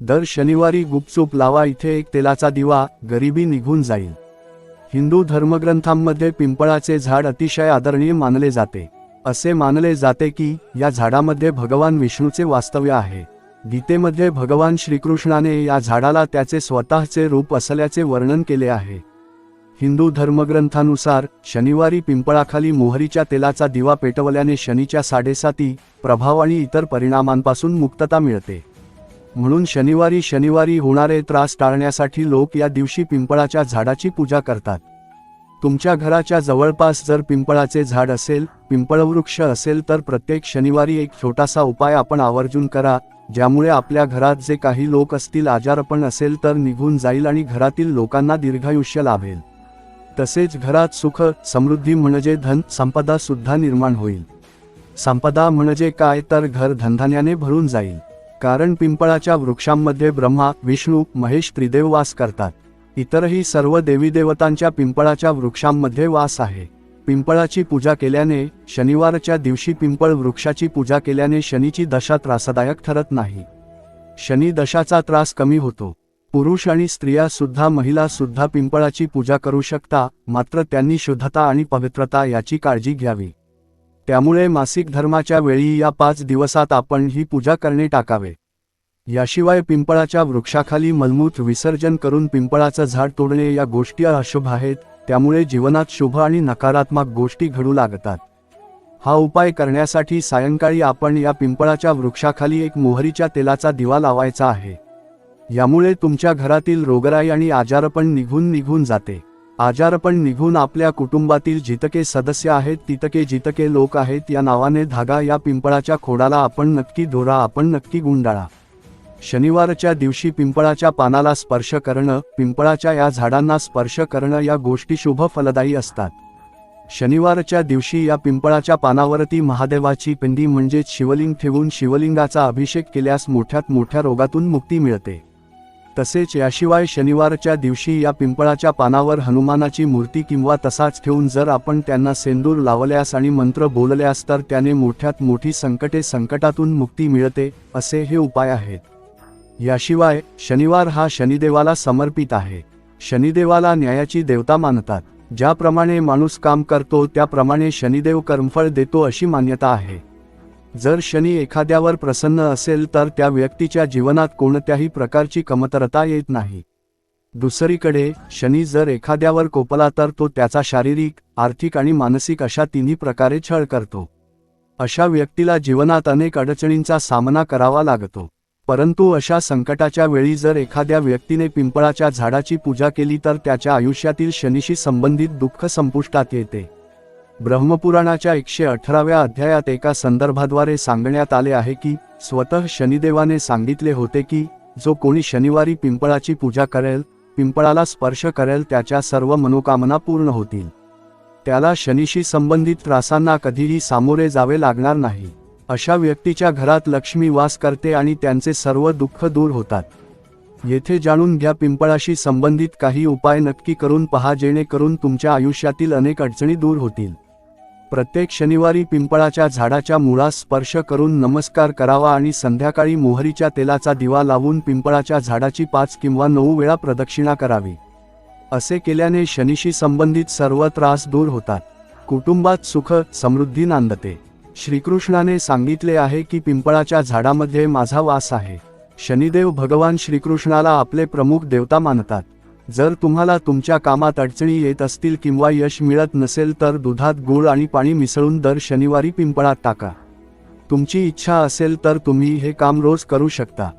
दर शनिवारी गुपचूप लावा इथे एक तेलाचा दिवा गरिबी निघून जाईल. हिंदू धर्मग्रंथांमध्ये पिंपळाचे झाड अतिशय आदरणीय मानले जाते. असे मानले जाते की या झाडामध्ये भगवान विष्णूचे वास्तव्य आहे. गीतेमध्ये भगवान श्रीकृष्णाने या झाडाला त्याचे स्वतःचे रूप असल्याचे वर्णन केले आहे. हिंदू धर्मग्रंथानुसार शनिवारी पिंपळाखाली मोहरीच्या तेलाचा दिवा पेटवल्याने शनीच्या साडेसाती प्रभाव आणि इतर परिणामांपासून मुक्तता मिळते. म्हणून शनिवारी शनिवारी होणारे त्रास टाळण्यासाठी लोक या दिवशी पिंपळाच्या झाडाची पूजा करतात. तुमच्या घराच्या जवळपास जर पिंपळाचे झाड असेल पिंपळवृक्ष असेल तर प्रत्येक शनिवारी एक छोटासा उपाय आपण आवर्जून करा ज्यामुळे आपल्या घरात जे काही लोक असतील आजारपण असेल तर निघून जाईल आणि घरातील लोकांना दीर्घायुष्य लाभेल. तसेच घरात सुख समृद्धी म्हणजे धन संपदा सुद्धा निर्माण होईल. संपदा म्हणजे काय तर घर धनधान्याने भरून जाईल. कारण पिंपळाच्या वृक्षांमध्ये ब्रह्मा विष्णू महेश त्रिदेव वास करतात. इतरही सर्व देवीदेवतांच्या पिंपळाच्या वृक्षांमध्ये वास आहे. पिंपळाची पूजा केल्याने शनिवारच्या दिवशी पिंपळ वृक्षाची पूजा केल्याने शनीची दशा त्रासदायक ठरत नाही. शनी दशाचा त्रास कमी होतो. पुरुष आणि स्त्रिया सुद्धा महिला सुद्धा पिंपळाची पूजा करू शकता मात्र त्यांनी शुद्धता आणि पवित्रता याची काळजी घ्यावी. त्यामुळे मासिक धर्माच्या वेळी या पाच दिवसात आपण ही पूजा करणे टाकावे. याशिवाय पिंपळाच्या वृक्षाखाली मलमूत्र विसर्जन करून पिंपळाचं झाड तोडणे या गोष्टी अशुभ आहेत त्यामुळे जीवनात शुभ आणि नकारात्मक गोष्टी घडू लागतात. हा उपाय करण्यासाठी सायंकाळी आपण या पिंपळाच्या वृक्षाखाली एक मोहरीच्या तेलाचा दिवा लावायचा आहे. यामुळे तुमच्या घरातील रोगराई आणि आजारपण निघून निघून जाते. आजारपण निघून आपल्या कुटुंबातील जितके सदस्य आहेत तितके जितके लोक आहेत या नावाने धागा या पिंपळाच्या खोडाला आपण नक्की धोरा आपण नक्की गुंडाळा. शनिवारच्या दिवशी पिंपळाच्या पानाला स्पर्श करणं पिंपळाच्या या झाडांना स्पर्श करणं या गोष्टी शुभ फलदायी असतात. शनिवारच्या दिवशी या पिंपळाच्या पानावरती महादेवाची पिंडी म्हणजेच शिवलिंग ठेवून शिवलिंगाचा अभिषेक केल्यास मोठ्यात मोठ्या रोगातून मुक्ती मिळते. तसेच याशिवाय शनिवारच्या दिवशी या पिंपळाच्या पानावर हनुमानाची मूर्ती किंवा तसाच ठेवून जर आपण त्यांना सेंदूर लावल्यास आणि मंत्र बोलल्यास तर त्याने मोठ्यात मोठी संकटे संकटातून मुक्ती मिळते असे हे उपाय आहेत. याशिवाय शनिवार हा शनिदेवाला समर्पित आहे. शनिदेवाला न्यायाची देवता मानतात. ज्याप्रमाणे माणूस काम करतो त्याप्रमाणे शनिदेव कर्मफळ देतो अशी मान्यता आहे. जर शनी एखाद्यावर प्रसन्न असेल तर त्या व्यक्तीच्या जीवनात कोणत्याही प्रकारची कमतरता येत नाही. दुसरीकडे शनी जर एखाद्यावर कोपला तर तो त्याचा शारीरिक आर्थिक आणि मानसिक अशा तिन्ही प्रकारे छळ करतो. अशा व्यक्तीला जीवनात अनेक अडचणींचा सामना करावा लागतो. परंतु अशा संकटाच्या वेळी जर एखाद्या व्यक्तीने पिंपळाच्या झाडाची पूजा केली तर त्याच्या आयुष्यातील शनीशी संबंधित दुःख संपुष्टात येते. ब्रह्मपुराणाच्या एकशे अठराव्या अध्यायात एका संदर्भाद्वारे सांगण्यात आले आहे की स्वतः शनिदेवाने सांगितले होते की जो कोणी शनिवारी पिंपळाची पूजा करेल पिंपळाला स्पर्श करेल त्याच्या सर्व मनोकामना पूर्ण होतील. त्याला शनीशी संबंधित त्रासांना कधीही सामोरे जावे लागणार नाही. अशा व्यक्तीच्या घरात लक्ष्मी वास करते आणि त्यांचे सर्व दुःख दूर होतात. येथे जाणून घ्या पिंपळाशी संबंधित काही उपाय नक्की करून पहा जेणेकरून तुमच्या आयुष्यातील अनेक अडचणी दूर होतील. प्रत्येक शनिवारी पिंपळाच्या झाडाच्या मुळास स्पर्श करून नमस्कार करावा आणि संध्याकाळी मोहरीच्या तेलाचा दिवा लावून पिंपळाच्या झाडाची पाच किंवा नऊ वेळा प्रदक्षिणा करावी. असे केल्याने शनीशी संबंधित सर्व त्रास दूर होतात. कुटुंबात सुख समृद्धी नांदते. श्रीकृष्णाने सांगितले आहे की पिंपळाच्या झाडामध्ये माझा वास आहे. शनिदेव भगवान श्रीकृष्णाला आपले प्रमुख देवता मानतात. जर तुम्हाला तुमच्या कामात अडचणी येत असतील किंवा यश मिळत नसेल तर दुधात गूळ आणि पाणी मिसळून दर शनिवारी पिंपळात टाका. तुमची इच्छा असेल तर तुम्ही हे काम रोज करू शकता.